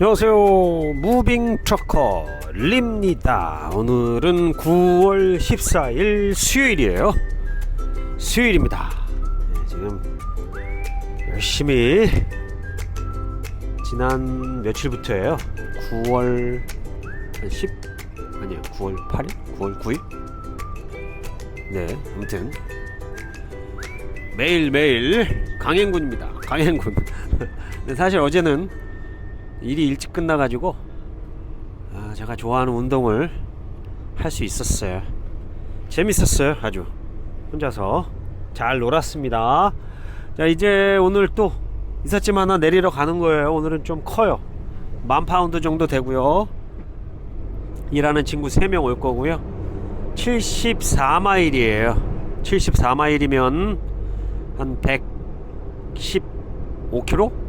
안녕하세요 무빙 트러커 립니다 오늘은 9월 14일 수요일이에요 수요일입니다 네, 지금 열심히 지난 며칠부터예요 9월 한 10? 아니요 9월 8일? 9월 9일? 네 아무튼 매일매일 강행군입니다 강행군 사실 어제는 일이 일찍 끝나가지고 아, 제가 좋아하는 운동을 할 수 있었어요. 재밌었어요, 아주 혼자서 잘 놀았습니다. 자 이제 오늘 또 이삿짐 하나 내리러 가는 거예요. 오늘은 좀 커요. 만 파운드 정도 되고요. 일하는 친구 3명 올 거고요. 74마일이에요. 74마일이면 한 115km?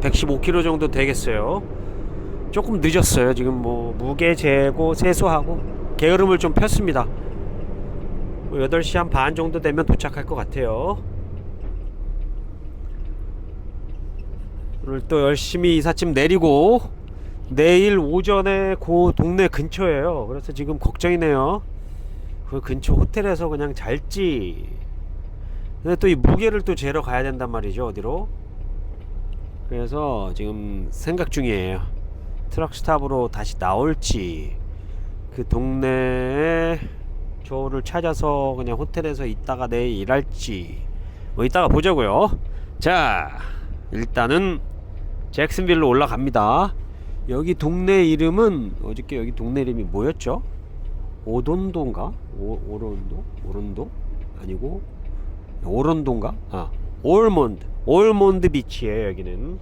115kg 정도 되겠어요. 조금 늦었어요. 지금 뭐 무게 재고 세수하고 게으름을 좀 폈습니다. 뭐 8시 한 반 정도 되면 도착할 것 같아요. 오늘 또 열심히 이삿짐 내리고 내일 오전에 그 동네 근처예요. 그래서 지금 걱정이네요. 그 근처 호텔에서 그냥 잘지. 근데 또 이 무게를 또 재러 가야 된단 말이죠. 어디로? 그래서 지금 생각 중이에요. 트럭 스탑으로 다시 나올지 그 동네에 저를 찾아서 그냥 호텔에서 있다가 내일 일할지 뭐 이따가 보자고요. 자 일단은 잭슨빌로 올라갑니다. 여기 동네 이름은 어저께 여기 동네 이름이 뭐였죠? 오돈도인가? 오, 오론도? 오론도? 아니고 오론도인가? 아 올몬드 올몬드 비치예요 여기는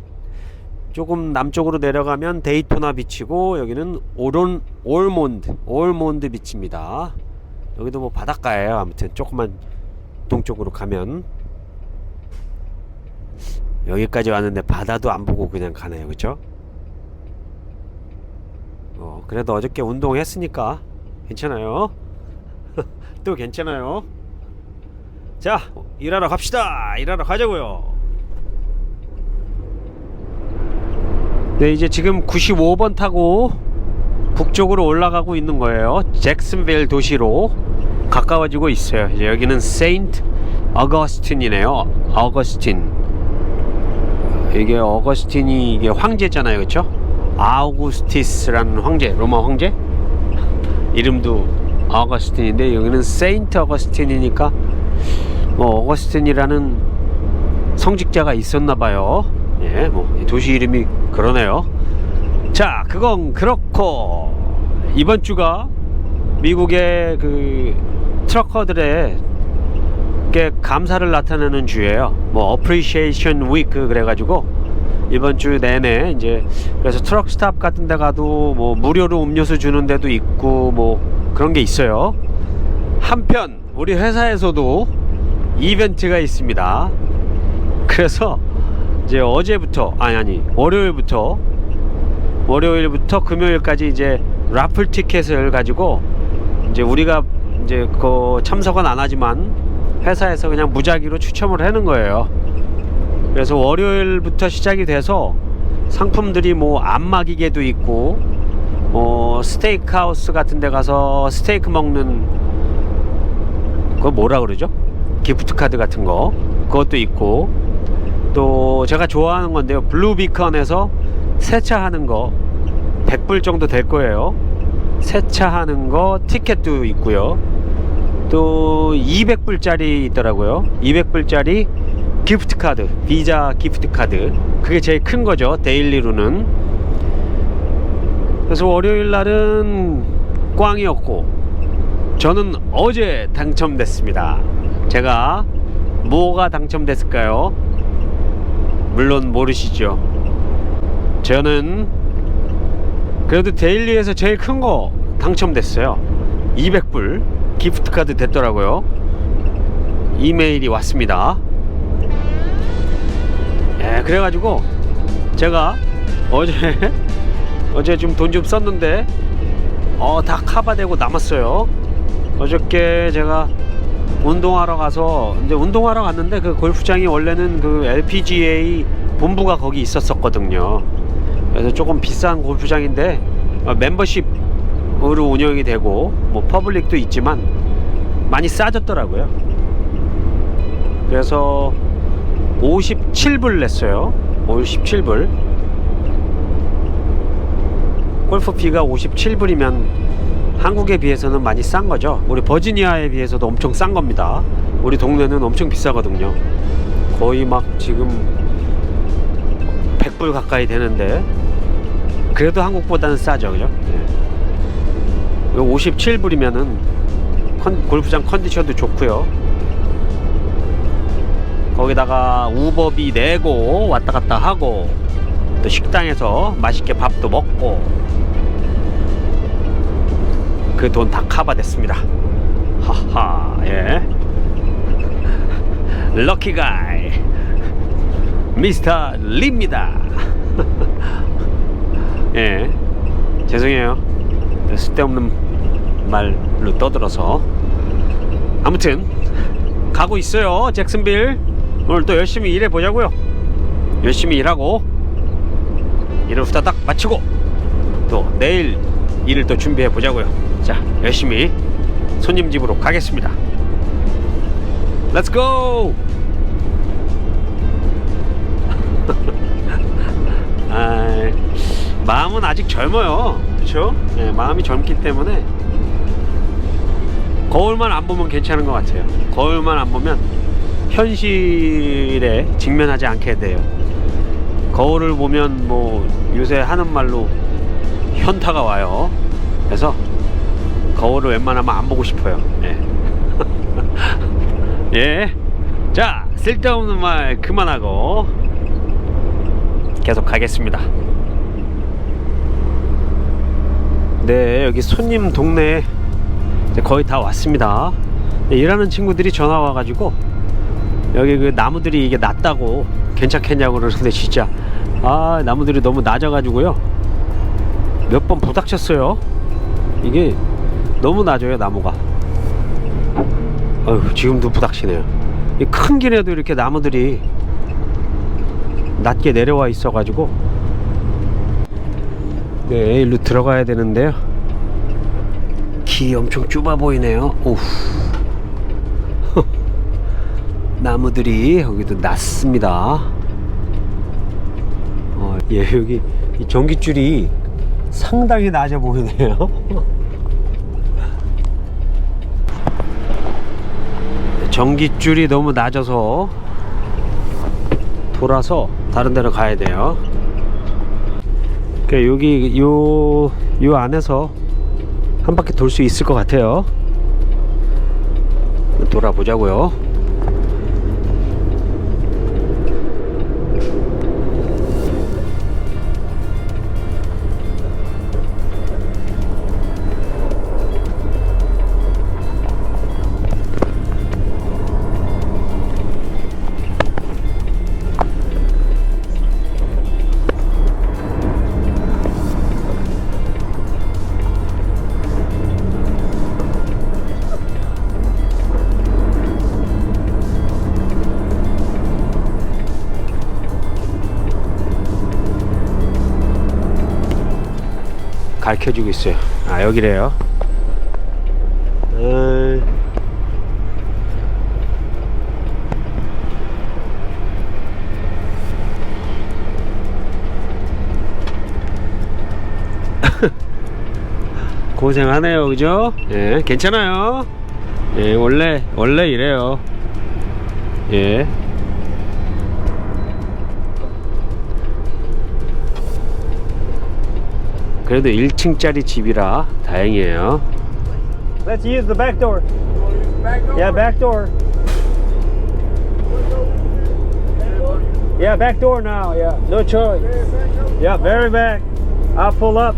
조금 남쪽으로 내려가면 데이토나 비치고 여기는 오론 올몬드 올몬드 비치입니다. 여기도 뭐 바닷가예요. 아무튼 조금만 동쪽으로 가면 여기까지 왔는데 바다도 안 보고 그냥 가네요. 그쵸? 어 그래도 어저께 운동했으니까 괜찮아요. 또 괜찮아요. 자 일하러 갑시다. 일하러 가자고요 네 이제 지금 95번 타고 북쪽으로 올라가고 있는 거예요. 잭슨빌 도시로 가까워지고 있어요. 이제 여기는 세인트 어거스틴이네요. 어거스틴. 이게 어거스틴이 이게 황제잖아요. 그쵸? 아우구스티스라는 황제 로마 황제? 이름도 어거스틴인데 여기는 세인트 어거스틴이니까 뭐 어거스틴이라는 성직자가 있었나 봐요. 예, 뭐 도시 이름이 그러네요. 자, 그건 그렇고 이번 주가 미국의 그 트럭커들의 게 감사를 나타내는 주예요. 뭐 어프리시에이션 위크 그래가지고 이번 주 내내 이제 그래서 트럭 스탑 같은 데 가도 뭐 무료로 음료수 주는 데도 있고 뭐 그런 게 있어요. 한편 우리 회사에서도 이벤트가 있습니다. 그래서 이제 어제부터 아니 아니 월요일부터 월요일부터 금요일까지 이제 라플 티켓을 가지고 이제 우리가 이제 그 참석은 안 하지만 회사에서 그냥 무작위로 추첨을 하는 거예요. 그래서 월요일부터 시작이 돼서 상품들이 뭐 안마기계도 있고 뭐 스테이크 하우스 같은 데 가서 스테이크 먹는 그거 뭐라 그러죠? 기프트 카드 같은 거 그것도 있고 또 제가 좋아하는 건데요. 블루비컨에서 세차하는 거 100불 정도 될 거예요. 세차하는 거 티켓도 있고요. 또 200불짜리 있더라고요. 200불짜리 기프트 카드 비자 기프트 카드. 그게 제일 큰 거죠 데일리로는. 그래서 월요일 날은 꽝이었고 저는 어제 당첨됐습니다. 제가 뭐가 당첨됐을까요? 물론 모르시죠. 저는 그래도 데일리에서 제일 큰 거 당첨됐어요. 200불 기프트 카드 됐더라고요. 이메일이 왔습니다. 예, 그래가지고 제가 어제 어제 좀 돈좀 썼는데 어 다 카바되고 남았어요. 어저께 제가 운동하러 가서 이제 운동하러 갔는데 그 골프장이 원래는 그 LPGA 본부가 거기 있었었거든요. 그래서 조금 비싼 골프장인데 어, 멤버십으로 운영이 되고 뭐 퍼블릭도 있지만 많이 싸졌더라고요. 그래서 57불 냈어요. 57불. 골프피가 57불이면 한국에 비해서는 많이 싼 거죠. 우리 버지니아에 비해서도 엄청 싼 겁니다. 우리 동네는 엄청 비싸거든요. 거의 막 지금 100불 가까이 되는데 그래도 한국보다는 싸죠, 그죠? 네. 57불이면은 골프장 컨디션도 좋고요. 거기다가 우버비 내고 왔다 갔다 하고 또 식당에서 맛있게 밥도 먹고 그 돈 다 커버됐습니다. 하하 예. 럭키 가이 미스터 리입니다. 예. 죄송해요. 쓸데없는 말로 떠들어서 아무튼 가고 있어요. 잭슨빌 오늘 또 열심히 일해 보자고요. 열심히 일하고 일을 후다닥 마치고 또 내일 일을 또 준비해 보자고요. 자, 열심히 손님 집으로 가겠습니다. Let's go! 아, 마음은 아직 젊어요. 그렇죠? 네, 마음이 젊기 때문에 거울만 안 보면 괜찮은 것 같아요. 거울만 안 보면 현실에 직면하지 않게 돼요. 거울을 보면 뭐 요새 하는 말로 현타가 와요. 그래서 거울을 웬만하면 안 보고 싶어요. 예. 예. 자, 쓸데없는 말 그만하고 계속 가겠습니다. 네, 여기 손님 동네 거의 다 왔습니다. 네, 일하는 친구들이 전화 와가지고 여기 그 나무들이 이게 낮다고 괜찮겠냐고 그러는데 진짜 아 나무들이 너무 낮아가지고요 몇 번 부닥쳤어요 이게 너무 낮아요 나무가. 어휴 지금도 부닥치네요. 이큰 길에도 이렇게 나무들이 낮게 내려와 있어 가지고. 네 일로 들어가야 되는데요. 길이 엄청 좁아 보이네요. 오우 나무들이 여기도 낮습니다. 어, 예, 여기 이 전기줄이 상당히 낮아 보이네요. 전기줄이 너무 낮아서 돌아서 다른 데로 가야 돼요. 그러니까 여기 요, 요 안에서 한 바퀴 돌 수 있을 것 같아요. 돌아보자고요. 가르쳐주고 있어요. 아 여기래요. 어... 고생하네요, 그죠? 예, 괜찮아요. 예, 원래 원래 이래요. 예. 그래도 1층짜리 집이라 다행이에요. Let's use the back door. Yeah, back door. Yeah, back door now. Yeah, no choice. Yeah, very back. I'll pull up.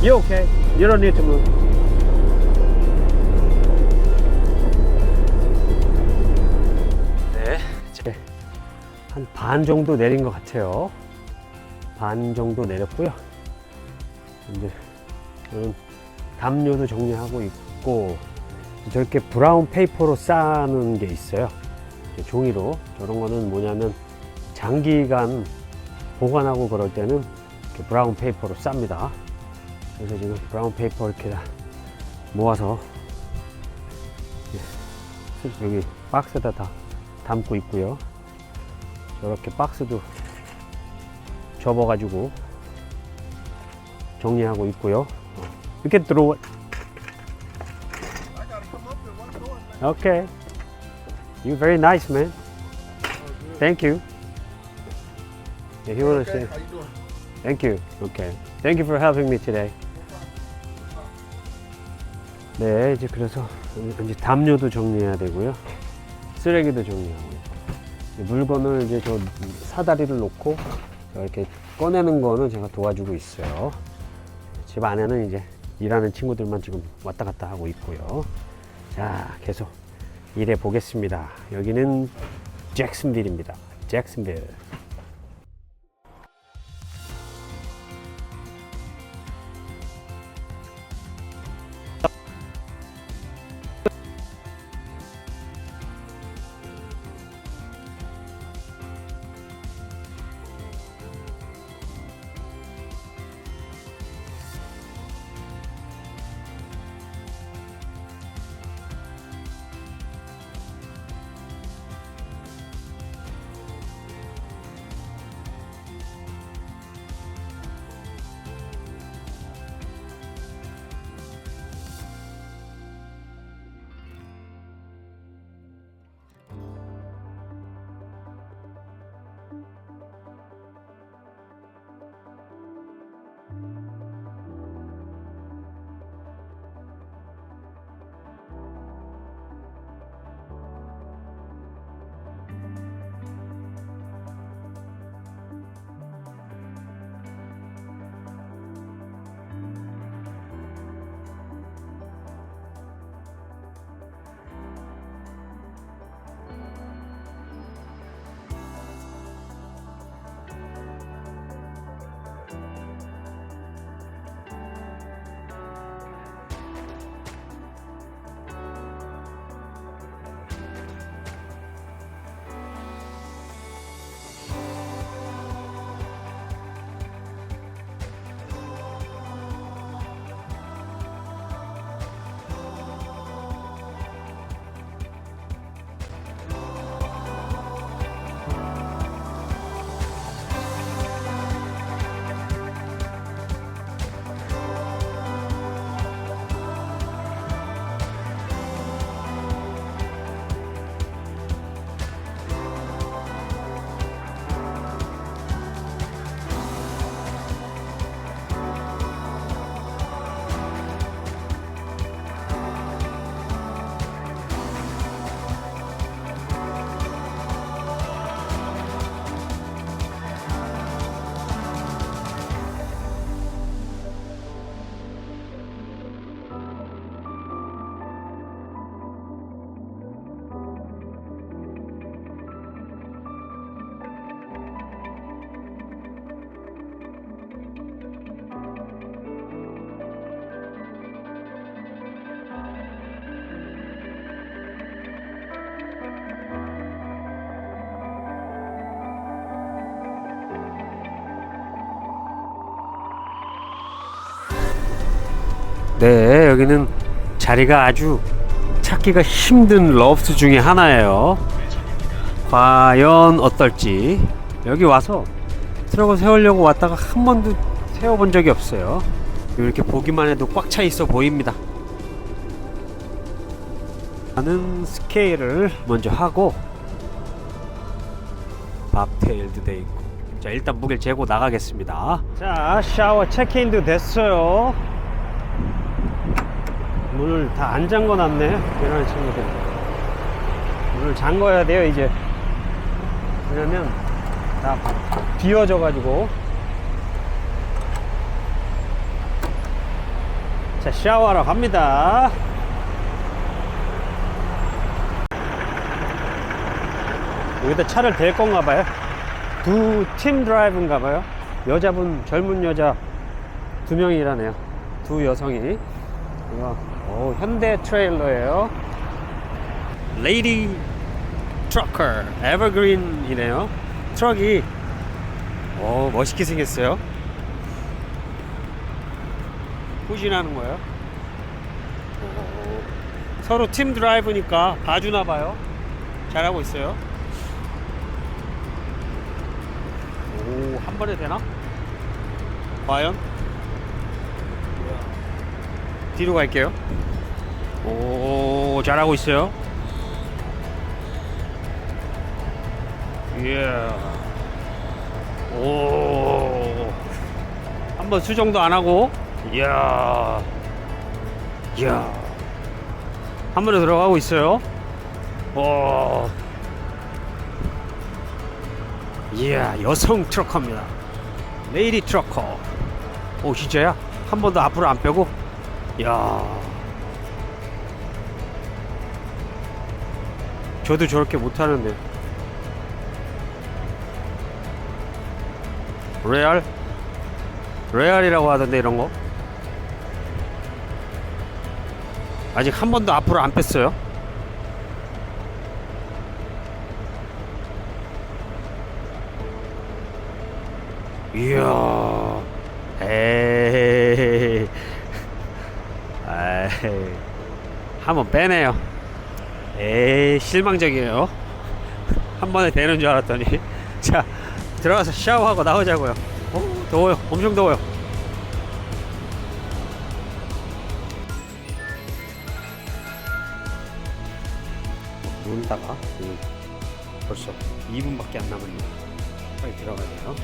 You okay? You don't need to move. 네. 한 반 정도 내린 것 같아요. 반 정도 내렸고요. 이제 저는 담요도 정리하고 있고 저렇게 브라운 페이퍼로 싸는 게 있어요. 종이로 저런 거는 뭐냐면 장기간 보관하고 그럴 때는 브라운 페이퍼로 쌉니다. 그래서 지금 브라운 페이퍼 이렇게 다 모아서 예, 여기 박스에다 다 담고 있고요. 저렇게 박스도 접어가지고 정리하고 있고요. 어, You throw it. Okay. You very nice, man. Thank you. Yeah, he wanna say. How you doing? Thank you. Okay. Thank you for helping me today. 네, 이제 그래서 이제 담요도 정리해야 되고요. 쓰레기도 정리하고 물건을 이제 저 사다리를 놓고 이렇게 꺼내는 거는 제가 도와주고 있어요. 집 안에는 이제 일하는 친구들만 지금 왔다 갔다 하고 있고요. 자, 계속 일해 보겠습니다. 여기는 잭슨빌입니다. 잭슨빌. 네, 여기는 자리가 아주 찾기가 힘든 러프트 중에 하나예요. 과연 어떨지. 여기 와서 트럭을 세우려고 왔다가 한 번도 세워본 적이 없어요. 이렇게 보기만 해도 꽉 차 있어 보입니다. 나는 스케일을 먼저 하고 박테일도 돼 있고 자 일단 무게를 재고 나가겠습니다 자 샤워 체크인도 됐어요 문을 다 안 잠궈 놨네 일하는 친구들 문을 잠궈야 돼요 이제. 왜냐면 다 비어져 가지고. 자 샤워하러 갑니다. 여기다 차를 댈 건가 봐요. 두 팀 드라이브인가 봐요. 여자분 젊은 여자 두 명이라네요. 두 여성이. 이거 오, 현대 트레일러예요 레이디 트러커 에버그린이네요 트럭이 어 멋있게 생겼어요. 후진하는 거예요. 오, 서로 팀 드라이브니까 봐주나 봐요. 잘하고 있어요. 오, 한 번에 되나? 과연? 뒤로 갈게요. 오, 잘하고 있어요. 이야. 오. 한번 수정도 안 하고. 이야. 이야. 한 번에 들어가고 있어요. 오. 이야, 여성 트럭커입니다. 레이디 트럭커. 오, 진짜야? 한 번도 앞으로 안 빼고? 이야. 저도 저렇게 못하는데. 레알? 레알이라고 하던데 이런 거? 아직 한 번도 앞으로 안 뺐어요. 이야, 에이, 한번 빼네요. 에이, 실망적이에요. 한 번에 되는 줄 알았더니. 자, 들어가서 샤워하고 나오자고요. 어, 더워요. 엄청 더워요. 놀다가 음, 벌써 2분밖에 안 남았네요. 빨리 들어가야 돼요.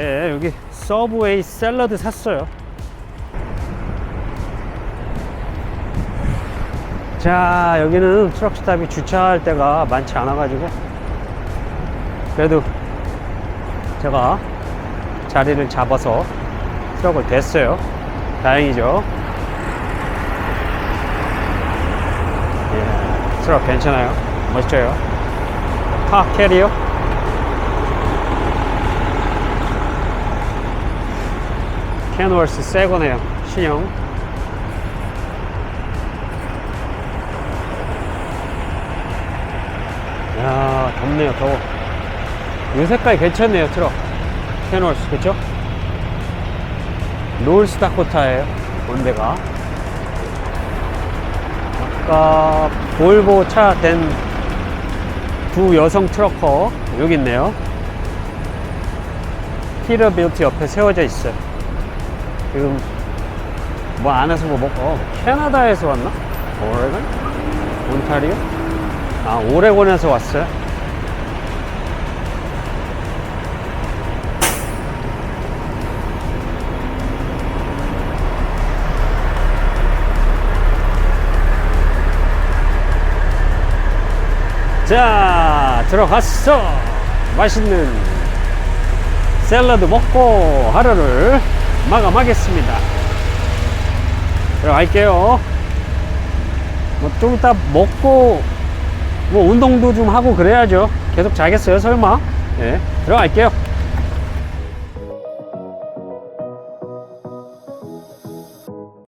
네, 여기 서브웨이 샐러드 샀어요. 자, 여기는 트럭 스탑이 주차할 데가 많지 않아가지고 그래도 제가 자리를 잡아서 트럭을 댔어요. 다행이죠. 예, 트럭 괜찮아요. 멋져요. 카 캐리어. 캔월스 새 거네요. 신형. 야, 덥네요. 더워. 이 색깔 괜찮네요. 트럭. 캔월스 그쵸? 롤스다코타예요. 본대가. 아까 볼보 차 된 두 여성 트럭커 여기 있네요. 피러빌트 옆에 세워져 있어요. 지금 뭐 안에서 뭐 먹고 어, 캐나다에서 왔나? 오레곤? 온타리오? 아 오레곤에서 왔어요. 자 들어갔어 맛있는 샐러드 먹고 하루를 마감하겠습니다. 들어갈게요. 뭐 좀 이따 먹고 뭐 운동도 좀 하고 그래야죠. 계속 자겠어요 설마? 예 들어갈게요